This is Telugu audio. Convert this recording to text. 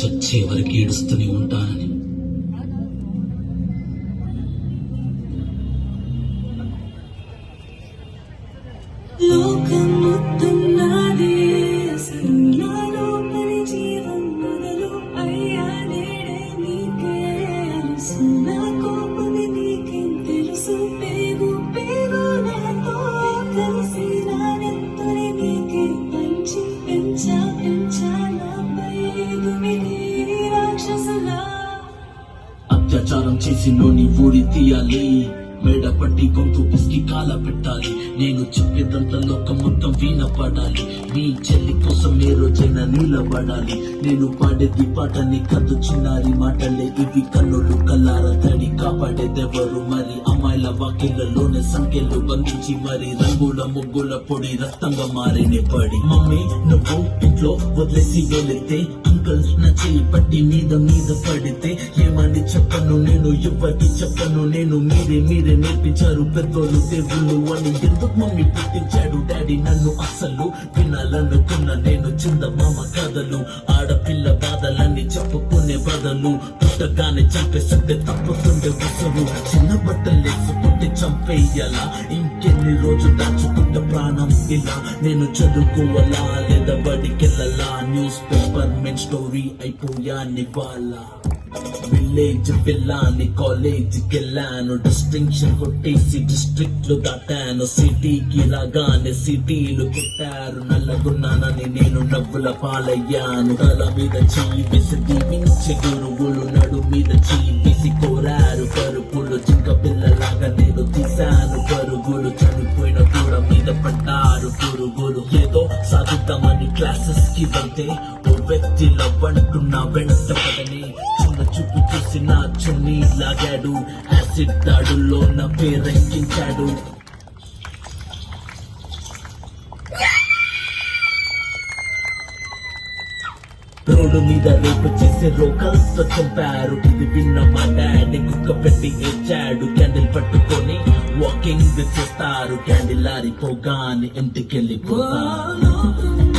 చచ్చే వరకు ఏడుస్తూనే ఉంటానని. లోకం మొత్తం piatrara mitsinsinao ny vory ty ale పట్టి గొంతు పిసికి కాల పెట్టాలి. నేను చెప్పేదంతా లోకం మొత్తం వీణ పడాలి. నీ చెల్లి కోసం ఏ రోజైనా నిలబడాలి నేను పాడేది పాటని కథ చిన్నారి మాటలే. ఇవి కన్నులు కల్లార తడి కాపాడేదెవరు మరి? అమ్మాయిల వాకిళ్ళలోనే సంఖ్యలు బంధించి మరి రంగుల ముగ్గుల పొడి రక్తంగా మారినే పడి. మమ్మీ నువ్వు ఇంట్లో వదిలేసి వెళితే అంకల్ నా చెయ్యి పట్టి మీద మీద పడితే ఏమని చెప్పను నేను? ఎవరికి చెప్పను నేను? మీరే మీరే నేర్పించారు పెద్దోళ్ళు దేవుళ్ళు అని ఎందుకు మమ్మీ పుట్టించాడు? డాడీ నన్ను అసలు వినాలనుకున్న నేను చిన్న మామ కథలు ఆడపిల్ల బాధలన్నీ చెప్పుకునే బదలు పుట్టగానే చంపేస్తుంటే తప్పుతుండే ఉసరు చిన్న బట్టలు వేసుకుంటే చంపేయాలా ఇంకెన్ని రోజులు దాచుకుంటే ప్రాణం ఇలా? నేను చదువుకోవాలా లేదా బడికెళ్ళాలా? న్యూస్ పేపర్ గవర్నమెంట్ స్టోరీ అయిపోయా నివాలా విలేజ్ వెళ్ళాని కాలేజ్ వెళ్ళాను డిస్టింక్షన్ కొట్టేసి డిస్ట్రిక్ట్లో దాటాను సిటీకి రాగానే సిటీలు కొట్టారు నల్లగున్నానని నేను నవ్వుల పాలయ్యాను తల మీద చెయ్యి దీవించి గురువులు నడు మీద చెయ్యి కోరారు పరుపులు చింక పిల్లలాగా నేను తీశాను వారు పురుగులు ఏదో సాధిద్దామని క్లాసెస్కి వెళ్తే ఓ వ్యక్తి లవ్వంటున్నా వెంట పడని చిన్న చూపు చూసి నా చున్నీ లాగాడు. యాసిడ్ దాడుల్లో నా పేరెక్కించాడు. రోడ్డు మీద రేపు చేసే రోకల్తో చంపారు ఇది విన్న మా డాడీ కుక్క పెట్టి ఏడ్చాడు. క్యాండిల్ పట్టుకొని వాకింగ్ చేస్తారు. క్యాండిల్ ఆరిపోగానే ఇంటికెళ్ళిపోతారు. లోకం